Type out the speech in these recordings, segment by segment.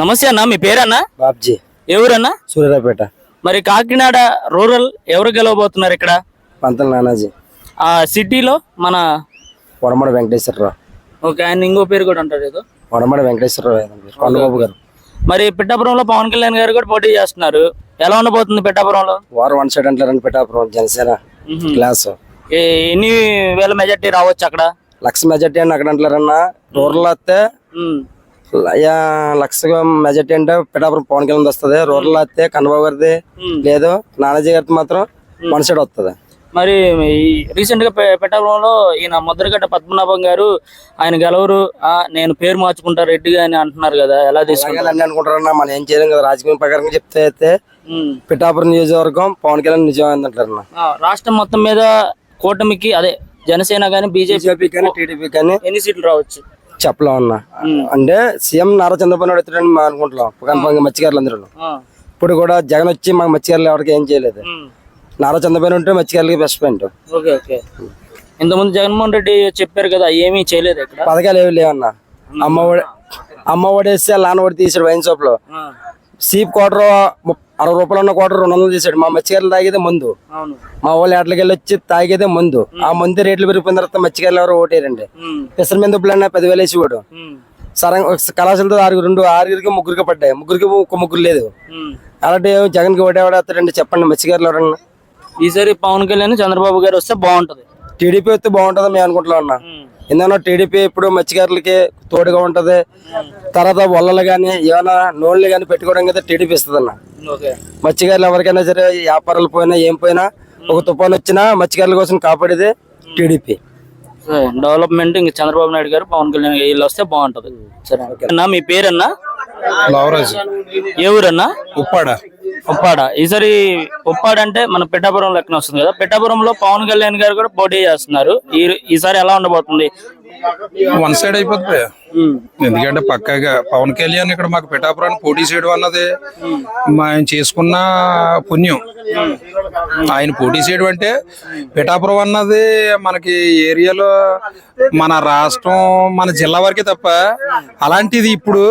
నమస్తే అన్న మీ పేరన్నా? బాబ్జీ. ఎవరన్నా? సూర్యాపేట మరి కాకినాడ రూరల్ ఎవరు గెలవబోతున్నారు ఇక్కడ? పంతల నానాజీ. ఆ సిటీలో మన వడమడ వెంకటేశ్వరరావు. ఓకే ఆయన ఇంకో పేరు కూడా అంటారు ఏదో. వడమడ వెంకటేశ్వరరావు ఆయన పేరు. కొండబాబు గారు. మరి పిఠాపురంలో పవన్ కళ్యాణ్ గారు కూడా పోటీ చేస్తున్నారు. ఎలా ఉండబోతుంది పిఠాపురంలో? వారు వన్ సైడ్ అంటారని పెట్టాపురం జనసేన. క్లాస్. ఏ- ఎన్ని వేల మెజార్టీ రావచ్చు అక్కడ? లక్ష మెజార్టీ అని అక్కడ అంటారన్నా రూరల్ వస్తే. యా, లక్ష మెజార్టీ అంటే పిఠాపురం పవన్ కళ్యాణ్ వస్తుంది. రూరల్ వస్తే కన్నబాబు గారిది. లేదు నానాజీ గారిది మాత్రం వన్ సైడ్ వస్తుంది. మరి రీసెంట్గా పె- పిఠాపురంలో ఈయన ముద్రగడ్డ పద్మనాభం గారు ఆయన గెలవరు నేను పేరు మార్చుకుంటా రెడ్డిగా అని అంటున్నారు కదా ఎలా తీసుకుంటారు? అన్ని అనుకుంటారన్నా మనం ఏం చేయలేం కదా రాజకీయం ప్రకారం చెప్తే అయితే. పిఠాపురం నియోజకవర్గం పవన్ కళ్యాణ్ నిజం అంటారన్నా రాష్ట్రం మొత్తం మీద కూటమికి అదే జనసేన కానీ బీజేపీ బీజేపీ కానీ టీడీపీ కానీ ఎన్ని సీట్లు రావచ్చు? చెప్పలేం అన్న. అంటే సీఎం నారా చంద్రబాబు నాయుడు ఎత్తాడని మనం అనుకుంటున్నాం. కన్ఫర్మ్ మత్స్యకారులు అందరూ. ఇప్పుడు కూడా జగన్ వచ్చి మాకు మత్స్యకారులు ఎవరికి ఏం చేయలేదు. నారా చంద్రబాబు ఉంటే మత్స్యకారులకి బెస్ట్ ఫ్రెండ్ ఓకే ఓకే. ఇంతకుముందు జగన్మోహన్ రెడ్డి చెప్పారు కదా ఏమీ చేయలేదు పథకాలు ఏమి లేవన్న. అమ్మ ఒడి అమ్మ ఒడేస్తే లాన్ ఒడి తీసాడు వైన్ షాప్లో సీప్ క్వార్టర్ అరవై రూపాయలు ఉన్న క్వార్టర్ రెండు వందలు తీసాడు. మా మత్స్యకారులు తాగేదే ముందు. మా వాళ్ళు ఎట్లకి వెళ్ళి వచ్చి తాగేదే ముందు. ఆ ముందు రేట్లు పెరిగిపోయిన తర్వాత మత్స్యకారులు ఎవరు ఓటేరండి. పెసర మీద దుబ్బులన్నా పదివేలు వేసి వాడు ఉమ్, సరంగా కళాశాలతో ఆరుగురు రెండు ఆరుగురికి ముగ్గురికి పడ్డాయి. ముగ్గురికి ఒక్క ముగ్గురు లేదు. అలాంటి జగన్కి ఓటేవాడతారండి చెప్పండి మత్స్యకారులు ఎవరన్నా? ఈసారి పవన్ కళ్యాణ్ చంద్రబాబు గారు వస్తే బాగుంటది. టీడీపీ వస్తే బాగుంటుందని మేము అనుకుంటున్నాం అన్న. ఎందుకన్నా టీడీపీ ఇప్పుడు మత్స్యకారులకి తోడుగా ఉంటది. తర్వాత వల్లలు కానీ ఏమైనా నోళ్ళు కానీ పెట్టుకోవడం కదా టీడీపీ ఇస్తుంది అన్న ఓకే. మత్స్యకారులు ఎవరికైనా సరే వ్యాపారాలు పోయినా ఏం పోయినా ఒక తుఫాన్ వచ్చినా మత్స్యకారుల కోసం కాపాడేది టీడీపీ. డెవలప్మెంట్ ఇంక చంద్రబాబు నాయుడు గారు పవన్ కళ్యాణ్ వీళ్ళు వస్తే బాగుంటది. సరే అన్న మీ పేరన్నా? లవరాజ్. ఏ ఊరన్నా? ఉప్పాడ. ఉప్పాడ. ఈసారి ఉప్పాడ అంటే మన పిఠాపురం లెక్కన వస్తుంది కదా. పిఠాపురంలో పవన్ కళ్యాణ్ గారు కూడా పోటీ చేస్తున్నారు. ఈ ఈసారి ఎలా ఉండబోతుంది? వన్ సైడ్ అయిపోతుంది ఎందుకంటే పక్కగా పవన్ కళ్యాణ్ ఇక్కడ మాకు పిఠాపురాన్ని పోటీ చేయడం అన్నది ఆయన చేసుకున్న పుణ్యం. ఆయన పోటీ చేయడం అంటే పిఠాపురం అన్నది మనకి ఏరియాలో మన రాష్ట్రం మన జిల్లా వరకే తప్ప అలాంటిది ఇప్పుడు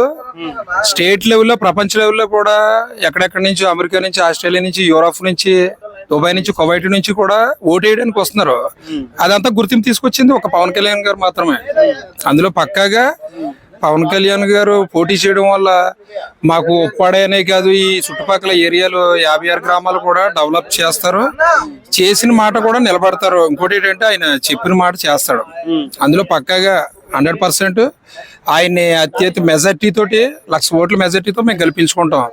స్టేట్ లెవెల్లో ప్రపంచ లెవెల్లో కూడా ఎక్కడెక్కడి నుంచి అమెరికా నుంచి ఆస్ట్రేలియా నుంచి యూరోప్ నుంచి దుబాయ్ నుంచి కువైట్ నుంచి కూడా ఓటేయడానికి వస్తున్నారు. అదంతా గుర్తింపు తీసుకొచ్చింది ఒక పవన్ కళ్యాణ్ గారు మాత్రమే. అందులో పక్కాగా పవన్ కళ్యాణ్ గారు పోటీ చేయడం వల్ల మాకు ఉప్పాడే అనే కాదు ఈ చుట్టుపక్కల ఏరియాలో యాభై ఆరు గ్రామాలు కూడా డెవలప్ చేస్తారు. చేసిన మాట కూడా నిలబడతారు. ఇంకోటి ఏంటంటే ఆయన చెప్పిన మాట చేస్తాడు. అందులో పక్కాగా హండ్రెడ్ పర్సెంట్ ఆయన్ని అత్యధిక మెజార్టీ తోటి లక్ష ఓట్ల మెజార్టీతో మేము గెలిపించుకుంటాం.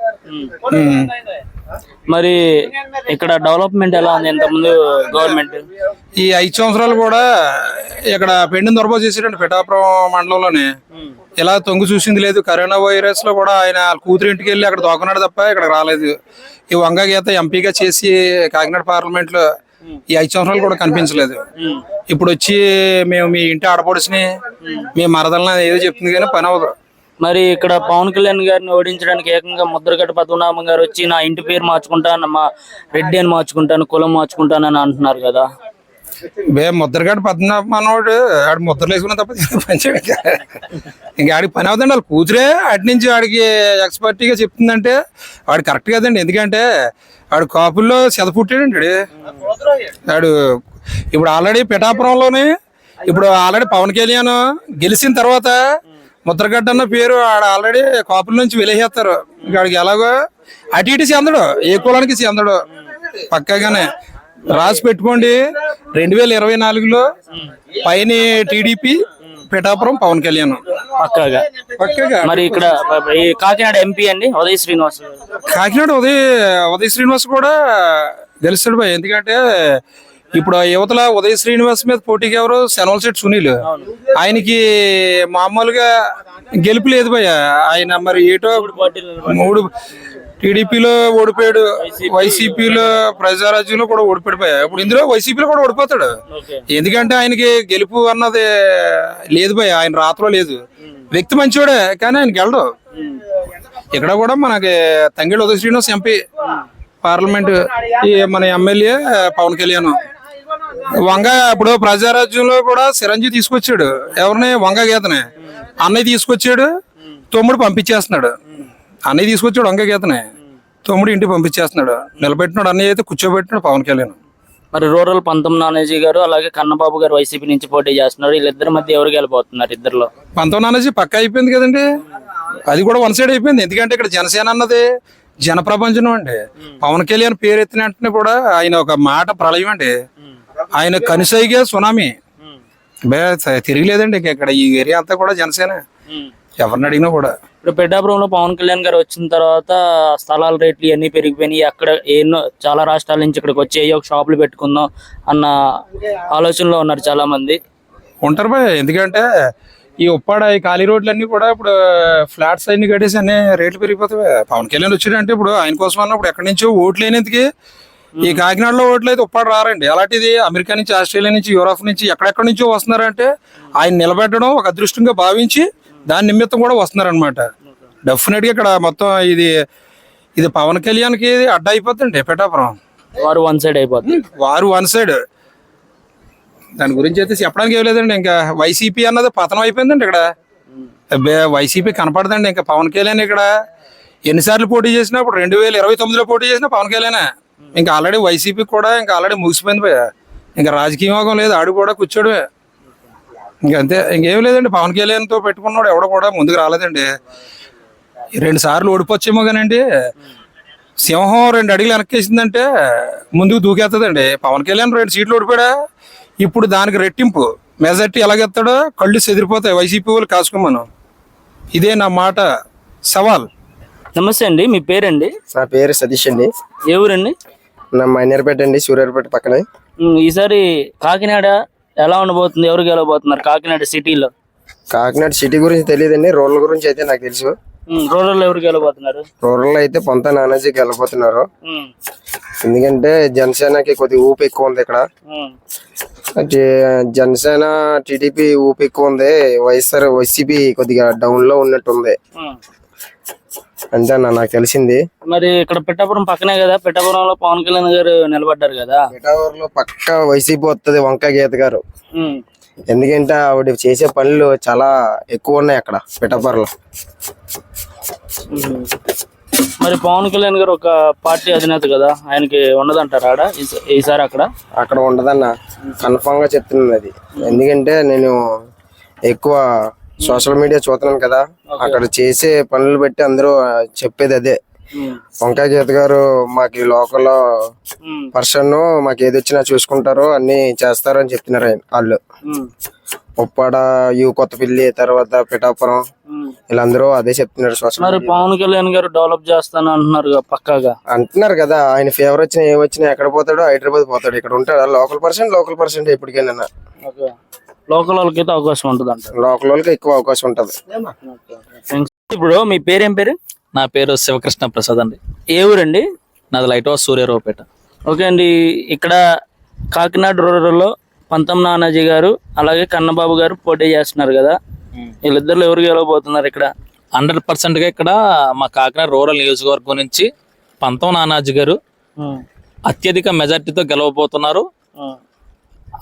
మరి ఇక్కడ డెవలప్మెంట్ ఎలా ఉంది? ఇంతకుముందు గవర్నమెంట్? ఈ ఐదు సంవత్సరాలు కూడా ఇక్కడ పెండిన దొరబో చేసాడండి పిఠాపురం మండలంలోనే ఇలా తొంగి చూసింది లేదు. కరోనా వైరస్లో కూడా ఆయన కూతురు ఇంటికి వెళ్ళి అక్కడ దోకనాడు తప్ప ఇక్కడ రాలేదు. ఈ వంగ గీత ఎంపీగా చేసి కాకినాడ పార్లమెంట్లో ఈ ఐదు సంవత్సరాలు కూడా కనిపించలేదు. ఇప్పుడు వచ్చి మేము మీ ఇంటి ఆడపడుచుని మీ మరదలని ఏదో చెప్తుంది కానీ పని అవ్వదు. మరి ఇక్కడ పవన్ కళ్యాణ్ గారిని ఓడించడానికి ఏకంగా ముద్రగడ్డ పద్మనాభం గారు వచ్చి నా ఇంటి పేరు మార్చుకుంటాను మా రెడ్డి అని మార్చుకుంటాను కులం మార్చుకుంటాను అని అంటున్నారు కదా. బే ముద్రగాడు పద్మనాభ మనోడు ఆడు ముద్రలు వేసుకున్న తప్ప పని ఇంకా ఆడికి పని అవుతుంది వాళ్ళ కూతురే అటు నుంచి ఆడికి ఎక్స్పర్టీగా చెప్తుందంటే వాడు కరెక్ట్ కదండి. ఎందుకంటే ఆడు కాపుల్లో చెద పుట్టాడండి ఆడు ఇప్పుడు ఆల్రెడీ పిఠాపురంలోనే ఇప్పుడు ఆల్రెడీ పవన్ కళ్యాణ్ గెలిచిన తర్వాత ముద్రగడ్డ అన్న పేరు ఆడ ఆల్రెడీ కాపుల నుంచి వెలిహేస్తారు. ఆడికి ఎలాగో అటు ఇటు చెందడు ఏ కులానికి చెందడు. పక్కాగానే రాసి పెట్టుకోండి. రెండు వేల ఇరవై నాలుగులో పైన టీడీపీ పిఠాపురం పవన్ కళ్యాణ్. పక్కాగా. పక్కగా. మరి ఇక్కడ ఈ కాకినాడ ఎంపీ అండి ఉదయ్ శ్రీనివాస్. కాకినాడ ఉదయ్ ఉదయ్ శ్రీనివాస్ కూడా గెలుస్తాడు భయ్ ఎందుకంటే ఇప్పుడు యువతల ఉదయ్ శ్రీనివాస్ మీద పోటీకి ఎవరు శనవల్ శెట్టి సునీల్. ఆయనకి మామూలుగా గెలుపు లేదు భయ్య. ఆయన మరి ఏటో మూడు టీడీపీలో ఓడిపోయాడు వైసీపీలో ప్రజారాజ్యంలో కూడా ఓడిపోయాడు భయ్య. ఇప్పుడు ఇందులో వైసీపీలో కూడా ఓడిపోతాడు. ఎందుకంటే ఆయనకి గెలుపు అన్నది లేదు భయ ఆయన రాత్రో లేదు. వ్యక్తి మంచివాడే కానీ ఆయన గెలడు ఇక్కడ కూడా మనకి తంగిడి ఉదయ శ్రీనివాస్ ఎంపీ పార్లమెంట్ మన ఎమ్మెల్యే పవన్ కళ్యాణ్. వంగ ఇప్పుడు ప్రజారాజ్యంలో కూడా చిరంజీవి తీసుకొచ్చాడు. ఎవరిని? వంగ గీతని. అన్నయ్య తీసుకొచ్చాడు తమ్ముడు పంపించేస్తున్నాడు. అన్నయ్య తీసుకొచ్చాడు వంక గీతనే. తమ్ముడు ఇంటికి పంపించేస్తున్నాడు. నిలబెట్టినాడు అన్నయ్య అయితే కూర్చోబెట్టినాడు పవన్ కళ్యాణ్. మరి రూరల్ పంతొమ్మిది నానేజీ గారు అలాగే కన్నబాబు గారు వైసీపీ నుంచి పోటీ చేస్తున్నారు. వీళ్ళిద్దరి మధ్య ఎవరు గెలిపోతున్నారు ఇద్దరులో? పంతొమ్మిది అనేది పక్క అయిపోయింది కదండి. అది కూడా వన్ సైడ్ అయిపోయింది. ఎందుకంటే ఇక్కడ జనసేన అన్నది జన ప్రపంచం అండి పవన్ కళ్యాణ్ పేరు ఎత్తిన వెంటనే కూడా ఆయన ఒక మాట ప్రళయం అండి. ఆయన కనిసైగే సునామీ. బే తిరిగిలేదండి ఇంక ఇక్కడ ఈ ఏరియా అంతా కూడా జనసేన. ఎవరిని అడిగినా కూడా. ఇప్పుడు పెడ్డాపురంలో పవన్ కళ్యాణ్ గారు వచ్చిన తర్వాత స్థలాల రేట్లు ఇవన్నీ పెరిగిపోయినాయి. అక్కడ ఎన్నో చాలా రాష్ట్రాల నుంచి ఇక్కడికి వచ్చి ఏయో ఒక షాపులు పెట్టుకుందాం అన్న ఆలోచనలో ఉన్నారు చాలా మంది ఉంటారు బాయ్ ఎందుకంటే ఈ ఉప్పాడ ఈ ఖాళీ రోడ్లన్నీ కూడా ఇప్పుడు ఫ్లాట్స్ అన్ని కట్టేసి అన్ని రేట్లు పెరిగిపోతాయి పవన్ కళ్యాణ్ వచ్చాడంటే ఇప్పుడు ఆయన కోసం అన్నప్పుడు ఎక్కడి నుంచో ఓట్లు లేనందుకు ఈ కాకినాడలో ఓట్లు అయితే ఉప్పాడ రారండి. అలాంటిది అమెరికా నుంచి ఆస్ట్రేలియా నుంచి యూరోప్ నుంచి ఎక్కడెక్కడి నుంచో వస్తున్నారంటే ఆయన నిలబెట్టడం ఒక అదృష్టంగా భావించి దాని నిమిత్తం కూడా వస్తున్నారనమాట డెఫినెట్గా ఇక్కడ మొత్తం ఇది ఇది పవన్ కళ్యాణ్కి అడ్డ అయిపోతుందండి పిఠాపురం. వారు వన్ సైడ్ అయిపోతుంది వారు వన్ సైడ్ దాని గురించి అయితే చెప్పడానికి ఏం లేదండి. ఇంకా వైసీపీ అన్నది పతనం అయిపోయిందండి ఇక్కడ. వైసీపీ కనపడదండి. ఇంకా పవన్ కళ్యాణ్ ఇక్కడ ఎన్నిసార్లు పోటీ చేసినా ఇప్పుడు రెండు వేల ఇరవై తొమ్మిదిలో పోటీ చేసినా పవన్ కళ్యాణ్. ఇంకా ఆల్రెడీ వైసీపీ కూడా ఇంకా ఆల్రెడీ ముగిసిపోయింది పోయా ఇంకా రాజకీయ యోగం లేదు ఆడు కూడా కూర్చోడమే. ఇంకంతే అంతే ఇంకేం లేదండి పవన్ కళ్యాణ్తో పెట్టుకున్నాడు ఎవడ కూడా ముందుకు రాలేదండి. రెండు సార్లు ఓడిపోవచ్చేమో కానండి. సింహం రెండు అడుగులు వెనక్కేసిందంటే ముందుకు దూకేస్తుందండి పవన్ కళ్యాణ్ రెండు సీట్లు ఓడిపోయాడా? ఇప్పుడు దానికి రెట్టింపు. మెజార్టీ ఎలాగెత్తాడో కళ్ళు చెదిరిపోతాయి వైసీపీ వాళ్ళు కాసుకోమను. ఇదే నా మాట సవాల్. నమస్తే అండి మీ పేరండి? నా పేరు సతీష్ అండి. ఏ ఊరండి? నా మైనర్పేట అండి సూర్యాపేట పక్కనే. ఉమ్, ఈసారి కాకినాడ ఎలా ఉండబోతుంది? ఎవరు గెలవబోతున్నారు కాకినాడ సిటీలో? కాకినాడ సిటీ గురించి తెలియదండి రూరల్ గురించి అయితే నాకు తెలుసు. రూరల్ ఎవరు గెలవబోతున్నారు? రూరల్ అయితే పొంత నానాజీకి వెళ్ళిపోతున్నారు ఉమ్, ఎందుకంటే జనసేనకి కొద్దిగా ఊపు ఎక్కువ ఉంది ఇక్కడ. ఉమ్, జ- జనసేన టీడీపీ ఊపు ఎక్కువ ఉంది వైఎస్ఆర్ వైసీపీ కొద్దిగా డౌన్లో ఉన్నట్టు ఉంది ఉమ్. అంతే అన్న నాకు తెలిసింది. మరి ఇక్కడ పిఠాపురం పక్కనే కదా పిఠాపురంలో పవన్ కళ్యాణ్ గారు నిలబడ్డారు కదా. పిఠాపురంలో పక్క వైసీపీ వస్తుంది వంక గీత గారు. ఉమ్, ఎందుకంటే ఆవిడ చేసే పనులు చాలా ఎక్కువ ఉన్నాయి అక్కడ పిఠాపురంలో. ఉమ్. మరి పవన్ కళ్యాణ్ గారు ఒక పార్టీ అధినేత కదా ఆయనకి ఉండదంటారా ఆడ? ఈస- ఈసారి అక్కడ? అక్కడ ఉండదన్న కన్ఫామ్గా చెప్తున్నాను అది. ఎందుకంటే నేను ఎక్కువ సోషల్ మీడియా చూస్తున్నాను కదా. అక్కడ చేసే పనులు బట్టి అందరూ చెప్పేది అదే. వంకాయ గీత గారు మాకు లోకల్ పర్సన్ మాకు ఏది వచ్చినా చూసుకుంటారు అన్ని చేస్తారు అని చెప్తున్నారు ఆయన వాళ్ళు. ఉప్పాడ యూ కొత్తపల్లి తర్వాత పిఠాపురం. వీళ్ళందరూ అదే చెప్తున్నారు సోషల్ మరి పవన్ కళ్యాణ్ గారు డెవలప్ చేస్తాను అంటున్నారు పక్కాగా. అంటున్నారు కదా ఆయన ఫేవర్ వచ్చినా ఏం వచ్చినా ఎక్కడ పోతాడో హైదరాబాద్ పోతాడు. ఇక్కడ ఉంటాడు? లోకల్ పర్సన్ లోకల్ పర్సన్ ఎప్పటికైనా లోకల్ వాళ్ళకైతే అవకాశం ఉంటుంది అంటారు లోకల్ వాళ్ళకి ఎక్కువ అవకాశం ఉంటది. ఇప్పుడు మీ పేరేం పేరు? నా పేరు శివకృష్ణ ప్రసాద్ అండి. ఏ ఊరండి? నాది లైట్ హౌస్ సూర్యారావుపేట. ఓకే అండి ఇక్కడ కాకినాడ రూరల్లో పంతొమ్మిది నానాజీ గారు అలాగే కన్నబాబు గారు పోటీ చేస్తున్నారు కదా. వీళ్ళిద్దరు ఎవరు గెలవబోతున్నారు ఇక్కడ? హండ్రెడ్ పర్సెంట్గా ఇక్కడ మా కాకినాడ రూరల్ నియోజకవర్గం నుంచి పంతం నానాజీ గారు అత్యధిక మెజార్టీతో గెలవబోతున్నారు.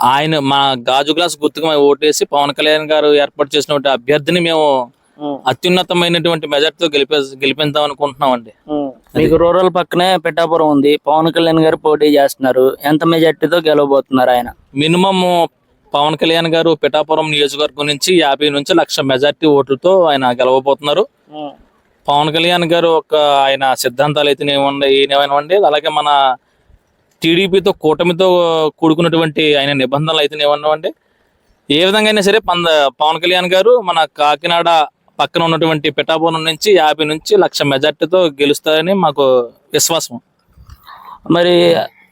ఆయన మా గాజు గ్లాస్ గుర్తుకు మేము ఓటేసి పవన్ కళ్యాణ్ గారు ఏర్పాటు చేసినటువంటి అభ్యర్థిని మేము అత్యున్నతమైనటువంటి మెజార్టీతో గెలిపే గెలిపిద్దాం అనుకుంటున్నాం అండి మీకు రూరల్ పక్కనే పెట్టాపురం ఉంది. పవన్ కళ్యాణ్ గారు పోటీ చేస్తున్నారు. ఎంత మెజార్టీతో గెలవబోతున్నారు ఆయన? మినిమం పవన్ కళ్యాణ్ గారు పిఠాపురం నియోజకవర్గం నుంచి యాభై నుంచి లక్ష మెజార్టీ ఓట్లతో ఆయన గెలవబోతున్నారు. పవన్ కళ్యాణ్ గారు ఒక ఆయన సిద్ధాంతాలు అయితే ఏమనివ్వండి అలాగే మన టీడీపీతో కూటమితో కూడుకున్నటువంటి ఆయన నిబంధనలు అయితే ఏమనివ్వండి ఏ విధంగా అయినా సరే పంద పవన్ కళ్యాణ్ గారు మన కాకినాడ పక్కన ఉన్నటువంటి పిఠాపురం నుంచి యాభై నుంచి లక్ష మెజార్టీతో గెలుస్తారని మాకు విశ్వాసం. మరి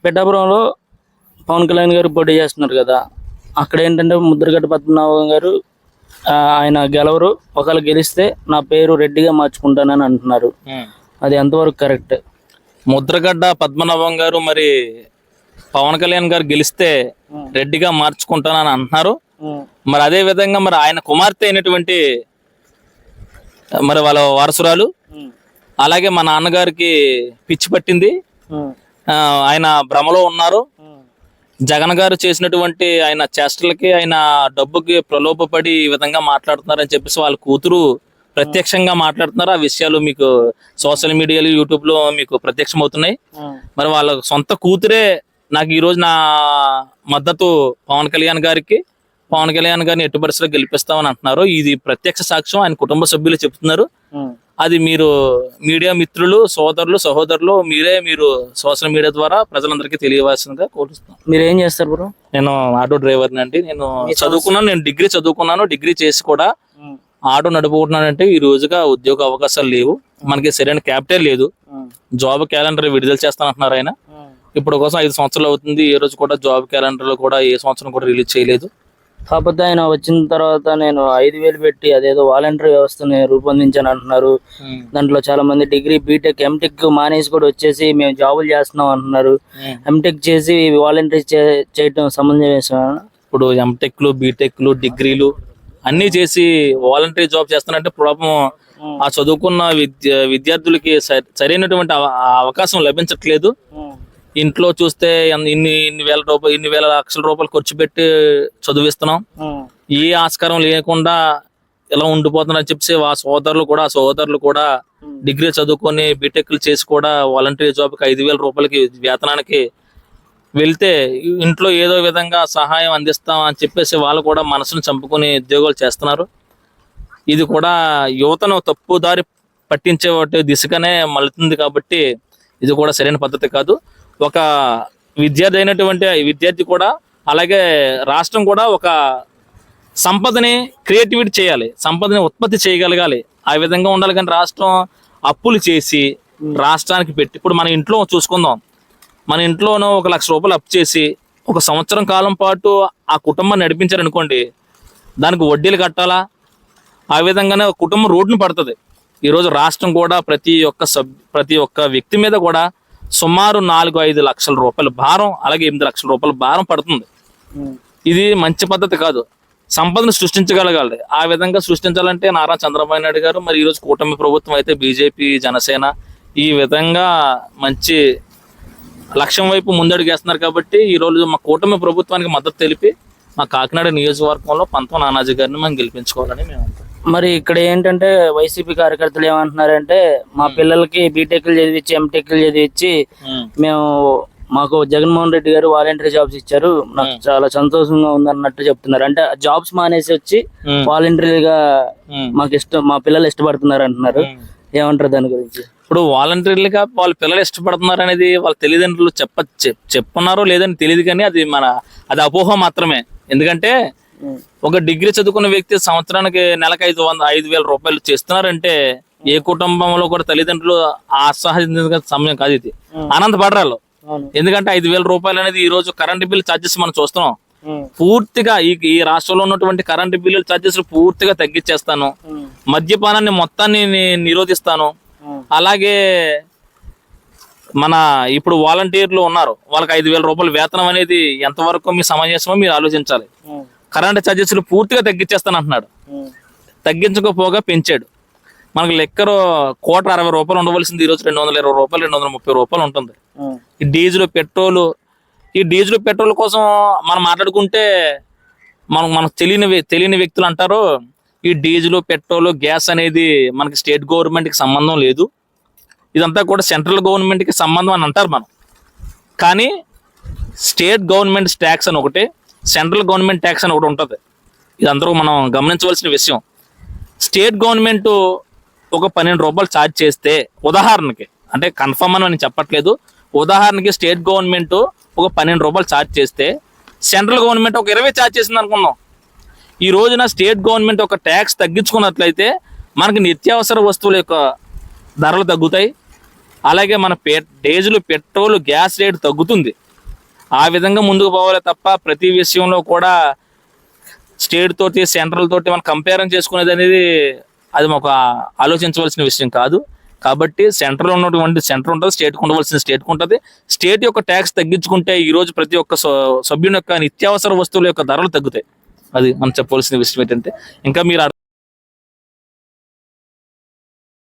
పెట్టాపురంలో పవన్ కళ్యాణ్ గారు పోటీ చేస్తున్నారు కదా అక్కడ ఏంటంటే ముద్రగడ్డ పద్మనాభం గారు ఆయన గెలవరు. ఒకవేళ గెలిస్తే నా పేరు రెడ్డిగా మార్చుకుంటానని అంటున్నారు. అది ఎంతవరకు కరెక్ట్? ముద్రగడ్డ పద్మనాభం గారు మరి పవన్ కళ్యాణ్ గారు గెలిస్తే రెడ్డిగా మార్చుకుంటానని అంటున్నారు. మరి అదే విధంగా మరి ఆయన కుమార్తె అయినటువంటి మరి వాళ్ళ వారసురాలు అలాగే మా నాన్నగారికి పిచ్చి పట్టింది. ఆయన భ్రమలో ఉన్నారు. జగన్ గారు చేసినటువంటి ఆయన చేష్టలకి ఆయన డబ్బుకి ప్రలోభపడి ఈ విధంగా మాట్లాడుతున్నారని చెప్పేసి వాళ్ళ కూతురు ప్రత్యక్షంగా మాట్లాడుతున్నారు? ఆ విషయాలు మీకు సోషల్ మీడియాలో యూట్యూబ్లో మీకు ప్రత్యక్షం అవుతున్నాయి మరి వాళ్ళ సొంత కూతురే నాకు ఈ రోజు నా మద్దతు పవన్ కళ్యాణ్ గారికి పవన్ కళ్యాణ్ గారిని ఎట్టి పరిస్థితుల్లో గెలిపిస్తామని అంటున్నారు. ఇది ప్రత్యక్ష సాక్ష్యం ఆయన కుటుంబ సభ్యులు చెప్తున్నారు. అది మీరు మీడియా మిత్రులు సోదరులు సహోదరులు మీరే మీరు సోషల్ మీడియా ద్వారా ప్రజలందరికీ తెలియవలసిందిగా కోరుతున్నాను మీరు ఏం చేస్తారు బ్రో? నేను ఆటో డ్రైవర్ని అండి. నేను చదువుకున్నాను నేను డిగ్రీ చదువుకున్నాను. డిగ్రీ చేసి కూడా ఆటో నడుపుకుంటున్నానంటే ఈ రోజుగా ఉద్యోగ అవకాశాలు లేవు. మనకి సరైన క్యాపిటల్ లేదు. జాబ్ క్యాలెండర్ విడుదల చేస్తానంటున్నారు ఆయన. ఇప్పుడు కోసం ఐదు సంవత్సరాలు అవుతుంది. ఏ రోజు కూడా జాబ్ క్యాలెండర్లో కూడా ఏ సంవత్సరం కూడా రిలీజ్ చేయలేదు. కాకపోతే ఆయన వచ్చిన తర్వాత నేను ఐదు వేలు పెట్టి అదేదో వాలంటరీ వ్యవస్థని రూపొందించాను అంటున్నారు. దాంట్లో చాలా మంది డిగ్రీ బీటెక్ ఎంటెక్ మానేసి కూడా వచ్చేసి మేము జాబులు చేస్తున్నాం అంటున్నారు. ఎంటెక్ చేసి వాలంటరీ చేయటం సమంజసం ఇప్పుడు ఎంటెక్లు బీటెక్లు డిగ్రీలు అన్ని చేసి వాలంటరీ జాబ్ చేస్తానంటే పాపం ఆ చదువుకున్న విద్య విద్యార్థులకి సరి- సరైనటువంటి అవకాశం లభించట్లేదు. ఇంట్లో చూస్తే ఇన్ని ఇన్ని వేల రూపాయలు ఇన్ని వేల లక్షల రూపాయలు ఖర్చు పెట్టి చదివిస్తున్నాం. ఏ ఆస్కారం లేకుండా ఇలా ఉండిపోతుందని చెప్పి ఆ సోదరులు కూడా ఆ సోదరులు కూడా డిగ్రీ చదువుకొని బీటెక్లు చేసి కూడా వాలంటరీ జాబ్కి ఐదు వేల రూపాయలకి వేతనానికి వెళ్తే ఇంట్లో ఏదో విధంగా సహాయం అందిస్తాం అని చెప్పేసి వాళ్ళు కూడా మనసును చంపుకొని ఉద్యోగాలు చేస్తున్నారు. ఇది కూడా యువతను తప్పు దారి పట్టించే వాటి దిశగానే మలుతుంది కాబట్టి ఇది కూడా సరైన పద్ధతి కాదు. ఒక విద్యార్థి అయినటువంటి విద్యార్థి కూడా అలాగే రాష్ట్రం కూడా ఒక సంపదని క్రియేటివిటీ చేయాలి సంపదని ఉత్పత్తి చేయగలగాలి. ఆ విధంగా ఉండాలి కానీ రాష్ట్రం అప్పులు చేసి రాష్ట్రానికి పెట్టి ఇప్పుడు మన ఇంట్లో చూసుకుందాం. మన ఇంట్లోనూ ఒక లక్ష రూపాయలు అప్పు చేసి ఒక సంవత్సరం కాలం పాటు ఆ కుటుంబాన్ని నడిపించారనుకోండి దానికి వడ్డీలు కట్టాలా? ఆ విధంగానే ఒక కుటుంబం రోడ్డును పడుతుంది. ఈరోజు రాష్ట్రం కూడా ప్రతి ఒక్క సబ్ ప్రతి ఒక్క వ్యక్తి మీద కూడా సుమారు నాలుగు ఐదు లక్షల రూపాయల భారం అలాగే ఎనిమిది లక్షల రూపాయల భారం పడుతుంది. ఇది మంచి పద్ధతి కాదు. సంపదను సృష్టించగలగాలి. ఆ విధంగా సృష్టించాలంటే నారా చంద్రబాబు నాయుడు గారు మరి ఈరోజు కూటమి ప్రభుత్వం అయితే బీజేపీ జనసేన ఈ విధంగా మంచి లక్ష్యం వైపు ముందడుగేస్తున్నారు కాబట్టి ఈ రోజు మా కూటమి ప్రభుత్వానికి మద్దతు తెలిపి మా కాకినాడ నియోజకవర్గంలో పంతం నానాజీ గారిని మనం గెలిపించుకోవాలని మేము మరి ఇక్కడ ఏంటంటే వైసీపీ కార్యకర్తలు ఏమంటున్నారంటే మా పిల్లలకి బీటెక్లు చదివించి ఎంటెక్లు చదివించి మేము. మాకు జగన్మోహన్ రెడ్డి గారు వాలంటరీ జాబ్స్ ఇచ్చారు. నాకు చాలా సంతోషంగా ఉందన్నట్టు చెప్తున్నారు. అంటే జాబ్స్ మానేసి వచ్చి. వాలంటరీగా. మాకు ఇష్టం మా పిల్లలు ఇష్టపడుతున్నారు అంటున్నారు. ఏమంటారు దాని గురించి? ఇప్పుడు వాలంటీర్లుగా వాళ్ళ పిల్లలు ఇష్టపడుతున్నారు అనేది వాళ్ళ తల్లిదండ్రులు చెప్ప చెప్- చెప్పున్నారో లేదని తెలియదు కానీ అది మన అది అపోహ మాత్రమే. ఎందుకంటే ఒక డిగ్రీ చదువుకున్న వ్యక్తి సంవత్సరానికి నెలకు ఐదు వంద ఐదు వేల రూపాయలు చేస్తున్నారంటే ఏ కుటుంబంలో కూడా తల్లిదండ్రులు ఆస్వాదించిన సమయం కాదు ఇది. ఆనందపడరాలు ఎందుకంటే ఐదు వేల రూపాయలు అనేది ఈ రోజు కరెంట్ బిల్ ఛార్జెస్ మనం చూస్తున్నాం. పూర్తిగా ఈ ఈ రాష్ట్రంలో ఉన్నటువంటి కరెంటు బిల్లుల ఛార్జెస్ పూర్తిగా తగ్గించేస్తాను. మద్యపానాన్ని మొత్తాన్ని నిరోధిస్తాను. అలాగే మన ఇప్పుడు వాలంటీర్లు ఉన్నారు. వాళ్ళకి ఐదు వేల రూపాయల వేతనం అనేది ఎంతవరకు మీ సమంజసమో మీరు ఆలోచించాలి. కరెంట్ ఛార్జెస్లు పూర్తిగా తగ్గించేస్తాను అంటున్నాడు తగ్గించకపోగా పెంచాడు. మనకు లెక్కరు కోట అరవై రూపాయలు ఉండవలసింది ఈరోజు రెండు వందల ఇరవై రూపాయలు రెండు వందల ముప్పై రూపాయలు ఉంటుంది. ఈ డీజిల్ పెట్రోల్ ఈ డీజిల్ పెట్రోల్ కోసం మనం మాట్లాడుకుంటే మనం మనకు తెలియని తెలియని వ్యక్తులు అంటారు ఈ డీజిల్ పెట్రోల్ గ్యాస్ అనేది మనకి స్టేట్ గవర్నమెంట్కి సంబంధం లేదు. ఇదంతా కూడా సెంట్రల్ గవర్నమెంట్కి సంబంధం అని అంటారు మనం. కానీ స్టేట్ గవర్నమెంట్ ట్యాక్స్ అని ఒకటి సెంట్రల్ గవర్నమెంట్ ట్యాక్స్ అని ఒకటి ఉంటుంది. ఇదంతరూ మనం గమనించవలసిన విషయం. స్టేట్ గవర్నమెంట్ ఒక పన్నెండు రూపాయలు ఛార్జ్ చేస్తే ఉదాహరణకి అంటే కన్ఫర్మ్ అని నేను చెప్పట్లేదు. ఉదాహరణకి స్టేట్ గవర్నమెంట్ ఒక పన్నెండు రూపాయలు ఛార్జ్ చేస్తే సెంట్రల్ గవర్నమెంట్ ఒక ఇరవై ఛార్జ్ చేసింది అనుకుందాం. ఈ రోజున స్టేట్ గవర్నమెంట్ ఒక ట్యాక్స్ తగ్గించుకున్నట్లయితే మనకి నిత్యావసర వస్తువుల యొక్క ధరలు తగ్గుతాయి. అలాగే మన పె డీజిల్ పెట్రోల్ గ్యాస్ రేటు తగ్గుతుంది. ఆ విధంగా ముందుకు పోవాలి తప్ప ప్రతి విషయంలో కూడా స్టేట్ తోటి సెంట్రల్ తోటి మనం కంపేర్ చేసుకునేది అనేది అది ఒక ఆలోచించవలసిన విషయం కాదు. కాబట్టి సెంట్రల్ ఉన్నటువంటి సెంటర్ ఉంటుంది స్టేట్ ఉండవలసిన స్టేట్ ఉంటుంది. స్టేట్ యొక్క ట్యాక్స్ తగ్గించుకుంటే ఈరోజు ప్రతి ఒక్క సభ్యుని యొక్క నిత్యావసర వస్తువుల యొక్క ధరలు తగ్గుతాయి. అది మనం చెప్పవలసిన విషయం ఏంటంటే ఇంకా మీరు